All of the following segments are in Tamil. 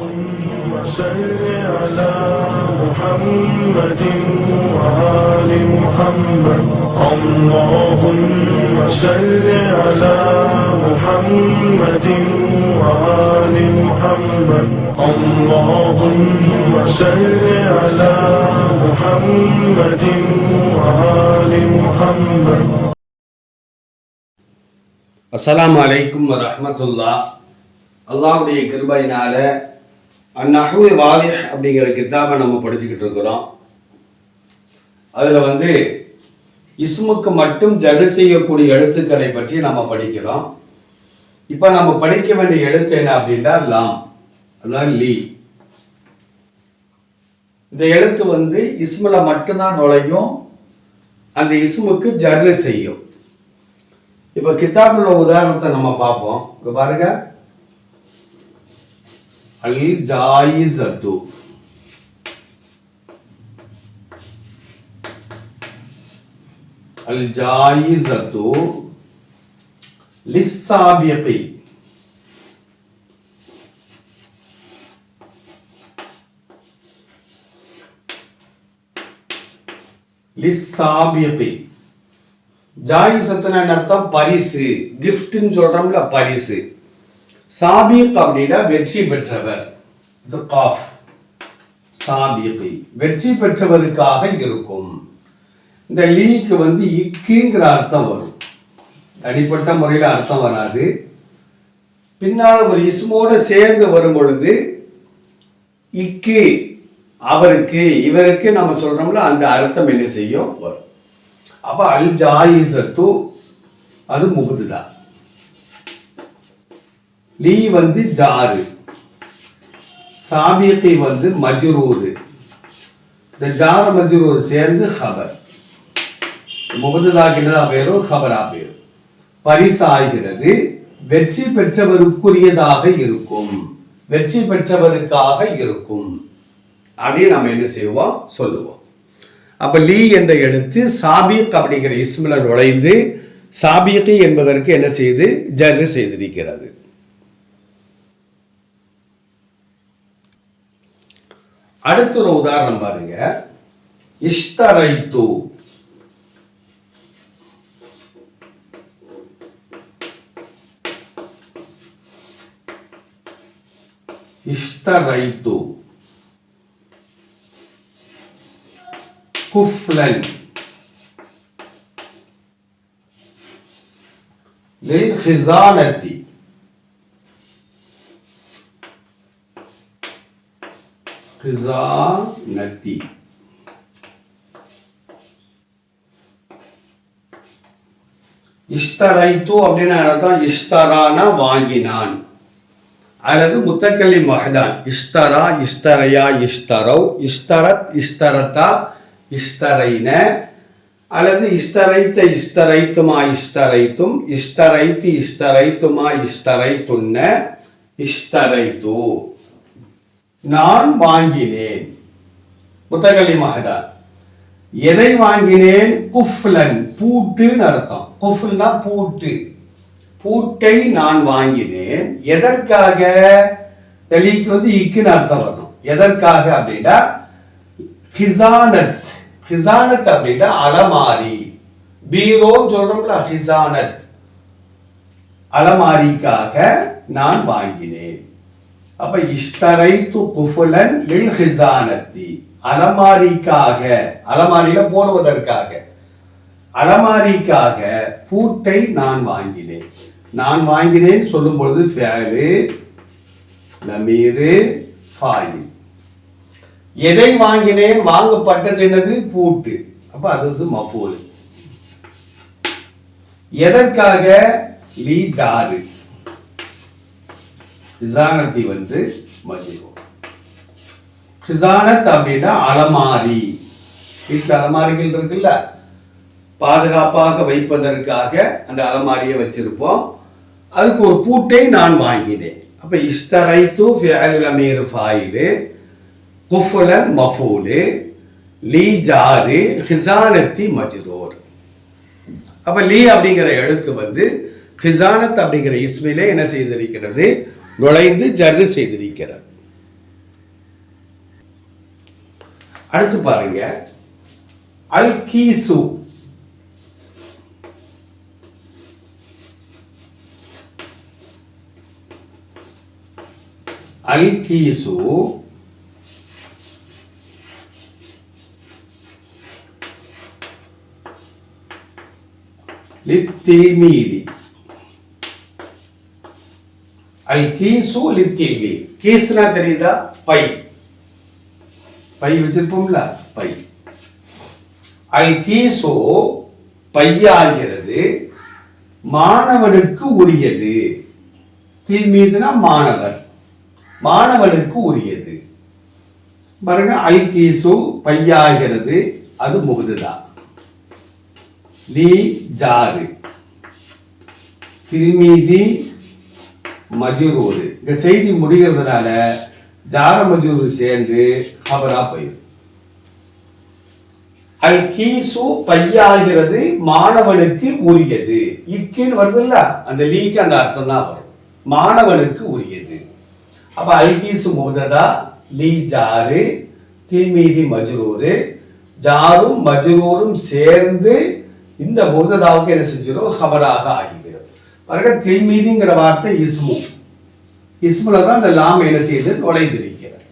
اللهم صل على محمد وآل محمد اللهم صل على محمد وآل محمد اللهم صل على محمد وآل محمد அஸ்ஸலாமு அலைக்கும் வரஹ்மத்துல்லா அல்லாஹ்வுடைய கிருபையினால அந்நஹ்வு வாலிஹ் அப்படிங்கிற கித்தாபை நம்ம படிச்சுக்கிட்டு இருக்கிறோம். அதில் வந்து இஸ்முக்கு மட்டும் ஜடு செய்யக்கூடிய எழுத்துக்களை பற்றி நம்ம படிக்கிறோம். இப்போ நம்ம படிக்க வேண்டிய எழுத்து என்ன அப்படின்னா லாம். அதான் லீ. இந்த எழுத்து வந்து இஸ்மில் மட்டும்தான் நுழையும் அந்த இஸ்முக்கு ஜர்ரு செய்யும். இப்போ கித்தாபுல உதாரணத்தை நம்ம பார்ப்போம். இங்க பாருங்க அல் ஜாயிசத்து அல் ஜாயிசத்து லிஸ்ஸாபியகி லிஸ்ஸாபியகி ஜாயிசத்துன்னு அர்த்தம் பரிசு கிஃப்ட்னு சொல்றோம்ல பரிசு சாபிக் அப்படின்னா வெற்றி பெற்றவர். இது காஃப். சாபிகி. வெற்றி பெற்றவருக்காக இருக்கும். இந்த லீக்கு வந்து இக்குங்கிற அர்த்தம் வரும். தனிப்பட்ட முறையில் அர்த்தம் வராது. பின்னால் ஒரு இஸ்மோடு சேர்ந்து வரும் பொழுது இக்கு அவருக்கு இவருக்கு நம்ம சொல்றோம்ல அந்த அர்த்தம் என்ன செய்யும்? வரும். அப்போ அல் ஜாயிசத்து அது முகுதுதான் லீ வந்து ஜாரு. சாபியத்தை வந்து மஜ்ரூரு. இந்த ஜார மஜ்ரூர் சேர்ந்து ஹபர். முகதுதாகினதா பேரும் ஹபரா பேரும் பரிசாகிறது வெற்றி பெற்றவருக்குரியதாக இருக்கும். வெற்றி பெற்றவருக்காக இருக்கும். அப்படின்னு நம்ம என்ன செய்வோம்? சொல்லுவோம். அப்ப லீ என்ற எழுத்து சாபிக் அப்படிங்கிற இஸ்மில நுழைந்து சாபியத்தை என்பதற்கு என்ன செய்து? ஜர்ரு செய்திருக்கிறது. அடுத்த ஒரு உதாரணம் பாருங்க இஷ்டரைத்து இஷ்டரைத்து كفلا للخزانة கிசானத்தி இஷ்தரைத்து அப்படின்னு அர்த்தம் இஷ்தரானா வாங்கினான் அல்லது முத்தக்கல்லி மகதான் இஷ்தரா இஷ்தரையா இஷ்தரவ் இஷ்தரத் இஷ்தரத்தா இஷ்தரைன அல்லது இஸ்தரைத்த இஸ்தரைத்துமா இஸ்தரைத்தும் இஷ்டரைத்து இஸ்தரைத்துமா இஸ்தரைத்துன்ன இஸ்தரைத்து நான் வாங்கினேன். முத்தகலி மகதா எதை வாங்கினேன்? குஃப்லன் பூட்டுன்னு அர்த்தம். குஃப்ல்னா பூட்டு. பூட்டை நான் வாங்கினேன். எதற்காக? தெளிக்கு வந்து இக்குன்னு அர்த்தம் வரணும். எதற்காக அப்படின்னா ஹிசானத். ஹிசானத் அப்படின்னா அலமாரி. பீரோன்னு சொல்றோம்ல ஹிசானத். அலமாரிக்காக நான் வாங்கினேன். அப்ப து குஃபுலன் லில் ஹிசானத்தி. அலமாரிக்காக அலமாரியில போடுவதற்காக. அலமாரிக்காக பூட்டை நான் வாங்கினேன். நான் வாங்கினேன் சொல்லும் பொழுது ஃபேலு லமீரு ஃபாயில். எதை வாங்கினேன் வாங்கப்பட்டது என்னது? பூட்டு. அப்ப அது வந்து மஃபூல். எதற்காக? லீ ஜாரு. ஹிசானத்தி வந்து மஜ்ரூ ஹிசானத் அப்படின்னா அலமாரி. வீட்டில் அலமாரிகள் இருக்குல்ல? பாதுகாப்பாக வைப்பதற்காக அந்த அலமாரியை வச்சிருப்போம். அதுக்கு ஒரு பூட்டை நான் வாங்கினேன். அப்ப தூ ஃபியல் அமீர் ஃபாயிலு குஃபுலன் மஃபூலு லீ ஜாரு ஹிசானத்தி மஜ்ரூர் அப்போ லீ அப்படிங்கிற எழுத்து வந்து ஹிசானத் அப்படிங்கிற இஸ்மிலே என்ன செய்திருக்கிறது? நுழைந்து ஜர்ரு செய்திருக்கிறார். அடுத்து பாருங்க. அல் கீசு அல் கீசு للتلميذ அல் கீசு லித்தில்மீதி கீசுனா தெரியுதா? பை. பை வச்சிருப்போம்ல பை. அல் கீசு பையாகிறது மாணவனுக்கு உரியது. தீமீதுனா மாணவர். மாணவனுக்கு உரியது. பாருங்க அல் கீசு பையாகிறது அது முகுதுதான். லீ ஜாரு. திருமீதி மஜுரூர் இந்த செய்தி முடிகிறதுனால ஜார மஜூர் சேர்ந்து ஹபரா போயிடும் அல் கீசு பையாகிறது மாணவனுக்கு உரியது. இக்கின்னு வருதுல்ல? அந்த லீக்கு அந்த அர்த்தம் தான் வரும். மாணவனுக்கு உரியது. அப்ப அல் கீசு முகதா லீ ஜாரு தீமீதி மஜ்ரூரு. ஜாரும் மஜ்ரூரும் சேர்ந்து இந்த முகதாவுக்கு என்ன செஞ்சிடும் ஹபராக ஆகி பாருங்க திரிமீதிங்கிற வார்த்தை இஸ்மு. இஸ்முல தான் அந்த லாம் என்ன செய்து நுழைந்திருக்கிறது.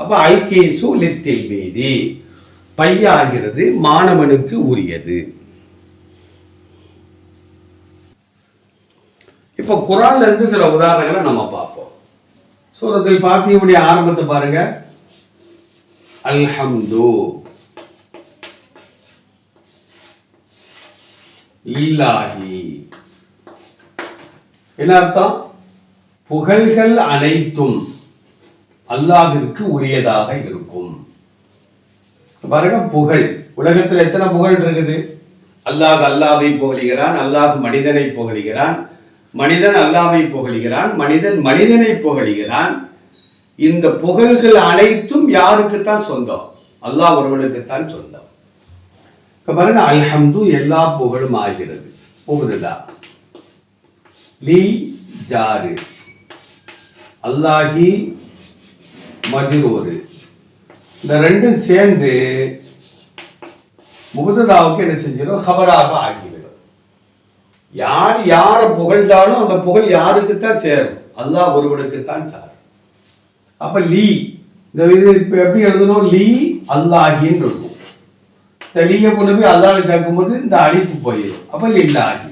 அப்ப ஐகேசு லித்தில் மீதி. பையாகிறது மாணவனுக்கு உரியது. இப்போ குரான்ல இருந்து சில உதாரணங்களை நம்ம பார்ப்போம். சூரத்தில் பாத்தியுடைய ஆரம்பத்தை பாருங்க. அல்ஹம்து. லில்லாஹி என்ன அர்த்தம்? புகழ்கள் அனைத்தும் அல்லாஹிற்கு உரியதாக இருக்கும். பாருங்க புகழ். உலகத்தில் எத்தனை புகழ் இருக்குது? அல்லாஹ் அல்லாவை புகழுகிறான் அல்லாஹ் மனிதனை புகழுகிறான் மனிதன் அல்லாவை புகழுகிறான் மனிதன் மனிதனை புகழுகிறான். இந்த புகழ்கள் அனைத்தும் யாருக்குத்தான் சொந்தம்? அல்லாஹ் ஒருவனுக்குத்தான் சொந்தம். இப்ப பாருங்க அல்ஹம்து எல்லா புகழும் ஆகிறது. புகுதுல்லா லீ ஜாரு. அல்லாஹி மஜ்ரூரு. இந்த ரெண்டும் சேர்ந்து முகதாவுக்கு என்ன செஞ்சிடும் ஹபராக ஆகிவிடும். யார் யாரை புகழ்ந்தாலும் அந்த புகழ் யாருக்குத்தான் சேரும்? அல்லாஹ் ஒருவனுக்குத்தான் சாரும். அப்ப லீ இந்த இது இப்ப எப்படி எழுதணும்? லீ அல்லாஹின்னு இருக்கும் இந்த லீயை கொண்டு போய் அல்லாஹ் சேர்க்கும்போது இந்த அழிப்பு போயிடும். அப்ப லில்லாஹி.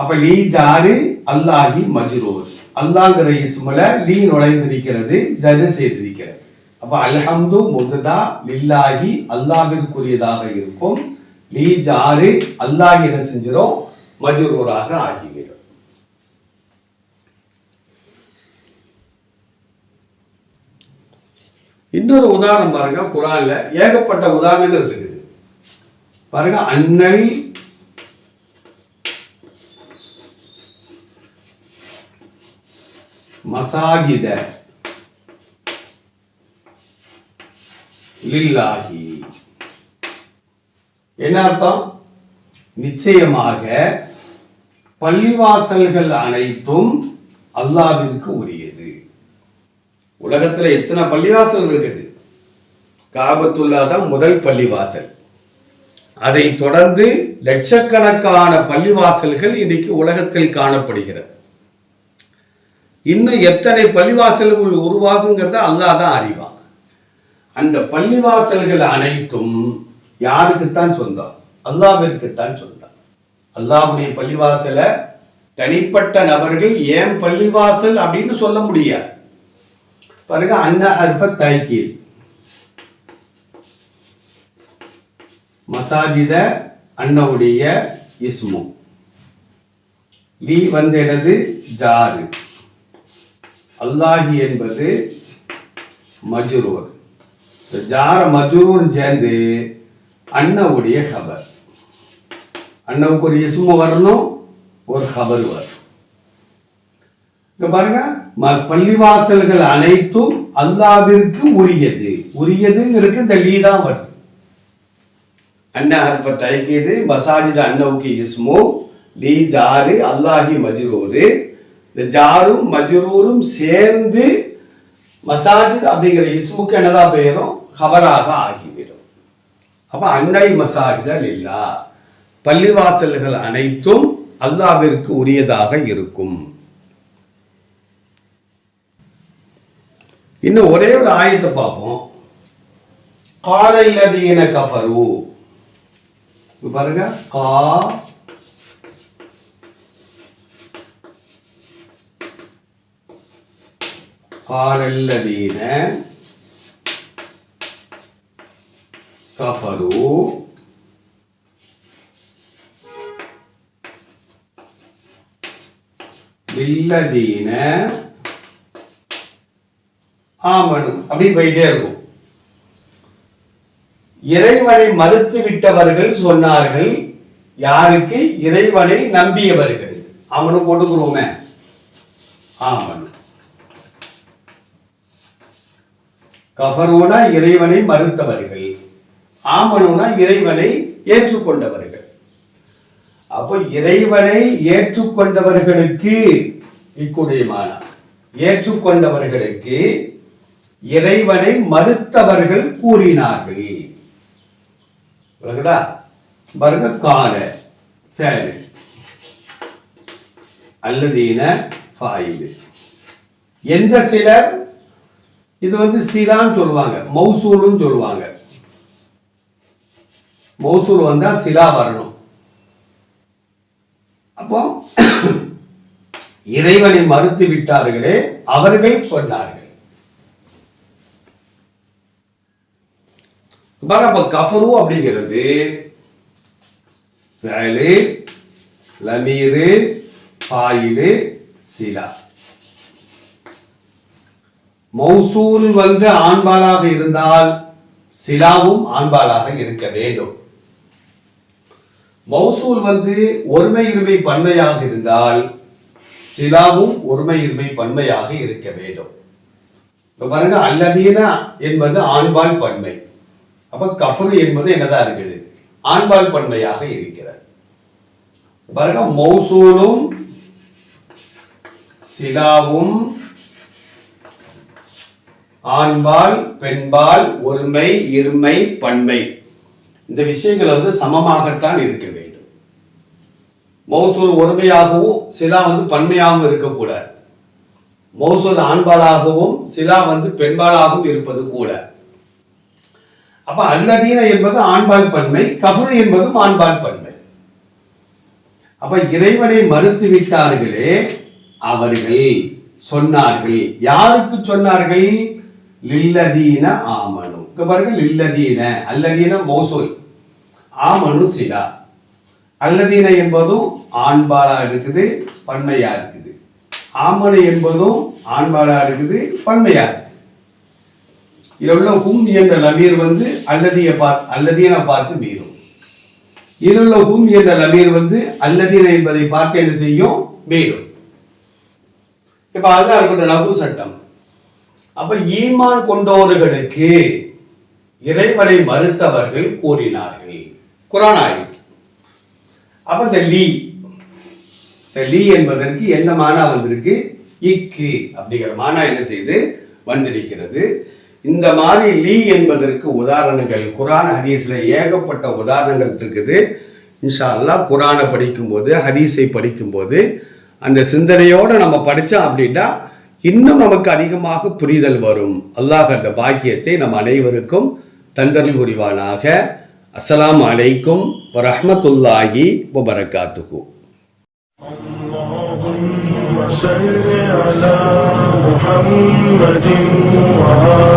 அப்ப லீ ஜாரு அல்லாஹி மஜ்ரூர். அல்லாங்கிற இஸ்முல லீ நுழைந்திருக்கிறது ஜரு செய்திருக்கிறது. அப்ப அல்ஹம்து முதுதா லில்லாஹி அல்லாவிற்குரியதாக இருக்கும். லீ ஜாரு அல்லாஹி என்ன செஞ்சிடும் மஜ்ரூராக ஆகிவிடும். இன்னொரு உதாரணம் பாருங்க குரான்ல ஏகப்பட்ட உதாரணங்கள் இருக்குது. பாருங்க அன்னல் மசாஜித லில்லாஹி என்ன அர்த்தம்? நிச்சயமாக பள்ளிவாசல்கள் அனைத்தும் அல்லாவிற்கு உரியது. உலகத்துல எத்தனை பள்ளிவாசல் இருக்குது? காபத்துல்லா தான் முதல் பள்ளிவாசல். அதை தொடர்ந்து லட்சக்கணக்கான பள்ளிவாசல்கள் இன்னைக்கு உலகத்தில் காணப்படுகிறது. இன்னும் எத்தனை பள்ளிவாசல்கள் உருவாகுங்கிறத அல்லாஹ் தான் அறிவான். அந்த பள்ளிவாசல்கள் அனைத்தும் யாருக்குத்தான் சொந்தம்? அல்லாவிற்குத்தான் சொந்தம். அல்லாஹுடைய பள்ளிவாசலை தனிப்பட்ட நபர்கள் ஏன் பள்ளிவாசல் அப்படின்னு சொல்ல முடியாது. பாருங்க அன்ன அற்ப தைக்கீர் மசாஜித அண்ணவுடைய இஸ்மு. லீ வந்த எனது ஜாரு. அல்லாஹி என்பது மஜுரூர் இந்த ஜார மஜுரூர் சேர்ந்து அண்ணவுடைய ஹபர் அண்ணவுக்கு ஒரு இஸ்மு வரணும் ஒரு ஹபர் வரும். பாருங்க ம- பள்ளிவாசல்கள் அனைத்தும் அல்லாவிற்கு உரியது. உரியதுங்கிறதுக்கு இந்த லீடா தான் வருது அண்ணா ஹர்ஃப தைக்கிது மசாஜித அண்ணவுக்கு இஸ்மு லீ ஜாரு அல்லாஹி மஜ்ரூரு இந்த ஜாரும் மஜ்ரூரும் சேர்ந்து மசாஜித் அப்படிங்கிற இஸ்முக்கு என்னதான் பெயரும் ஹவராக ஆகிவிடும். அப்ப அன்னை மசாஜிதல் இல்லா. பள்ளிவாசல்கள் அனைத்தும் அல்லாவிற்கு உரியதாக இருக்கும். இன்னும் ஒரே ஒரு ஆயத்தை பார்ப்போம். காலல்லதீன கஃபரு. பாருங்க கா காலல்லதீன கஃபரு பில்லதீன ஆமனு அப்படி போயிட்டே இருக்கும். இறைவனை மறுத்து விட்டவர்கள் சொன்னார்கள் யாருக்கு? இறைவனை நம்பியவர்கள். அவனு போட்டுக்கிறோமே ஆமன் கஃபருனா இறைவனை மறுத்தவர்கள். ஆமனுனா இறைவனை ஏற்றுக்கொண்டவர்கள். அப்போ இறைவனை ஏற்றுக்கொண்டவர்களுக்கு இக்குடையமான ஏற்றுக்கொண்டவர்களுக்கு இறைவனை மறுத்தவர்கள் கூறினார்கள். பாருங்க கால ஃபேலு அல்லதீன ஃபாயிலு எந்த சிலர் இது வந்து சிலான்னு சொல்லுவாங்க. மௌசூலுன்னு சொல்லுவாங்க. மௌசூல் வந்தா சிலா வரணும். அப்போ இறைவனை மறுத்து விட்டார்களே அவர்கள் சொன்னார்கள். பாருங்க, அப்ப கஃபரு அப்படிங்கிறது லமீரு பாயிலு சிலா. மௌசூல் வந்து ஆண்பாலாக இருந்தால் சிலாவும் ஆண்பாலாக இருக்க வேண்டும். மௌசூல் வந்து ஒருமை இருமை பன்மையாக இருந்தால் சிலாவும் ஒருமை இருமை பன்மையாக இருக்க வேண்டும். இப்ப பாருங்க அல்லதீனா என்பது ஆண்பால் பன்மை. அப்ப கஃபனு என்பது என்னதான் இருக்குது? ஆண்பால் பன்மையாக இருக்கிறது. பாருங்க மௌசூலும் சிலாவும் ஆண்பால் பெண்பால் ஒருமை இருமை பன்மை. இந்த விஷயங்கள் வந்து சமமாகத்தான் இருக்க வேண்டும். மௌசூல் ஒருமையாகவும் சிலா வந்து பன்மையாகவும் இருக்கக்கூடாது. மௌசூல் ஆண்பாலாகவும் சிலா வந்து பெண்பாலாகவும் இருப்பது கூட. அப்ப அல்லதீன என்பது ஆண்பால் பன்மை கஃபரு என்பதும் ஆண்பால் பன்மை. அப்ப இறைவனை மறுத்து விட்டார்களே அவர்கள் சொன்னார்கள். யாருக்கு சொன்னார்கள்? லில்லதீன ஆமனு இங்க பாருங்க லில்லதீன அல்லதீன மௌசூல் ஆமனு சிலா அல்லதீன என்பதும் ஆண்பாலா இருக்குது பன்மையா இருக்குது ஆமனு என்பதும் ஆண்பாலா இருக்குது பன்மையா இருக்குது இதுல உள்ள ஹும் என்ற லமீர் வந்து அல்லதிய பார்த்து அல்லதீன பார்த்து மீறும் இதில் உள்ள ஹும் என்ற லமீர் வந்து அல்லதீன என்பதை பார்த்து என்ன செய்யும் மீறும் இப்ப அதுதான் இருக்கட்டும் லகு சட்டம் அப்ப ஈமான் கொண்டோர்களுக்கு இறைவனை மறுத்தவர்கள் கூறினார்கள். குரான் ஆயிற்று அப்ப இந்த லீ இந்த லீ என்பதற்கு என்ன மானா வந்திருக்கு? இக்கு அப்படிங்கிற மானா என்ன செய்து வந்திருக்கிறது. இந்த மாதிரி லீ என்பதற்கு உதாரணங்கள் குரான் ஹதீஸ்ல ஏகப்பட்ட உதாரணங்கள் இருக்குது. இன்ஷா அல்லாஹ் குரானை படிக்கும்போது ஹதீஸை படிக்கும்போது அந்த சிந்தனையோடு நம்ம படித்தோம் அப்படின்னா இன்னும் நமக்கு அதிகமாக புரிதல் வரும் அல்லாஹ் அந்த பாக்கியத்தை நம் அனைவருக்கும் தந்தரில் புரிவானாக அஸ்ஸலாமு அலைக்கும் வரஹ்மத்துல்லாஹி வபரகாத்துஹு وصل على محمد وآل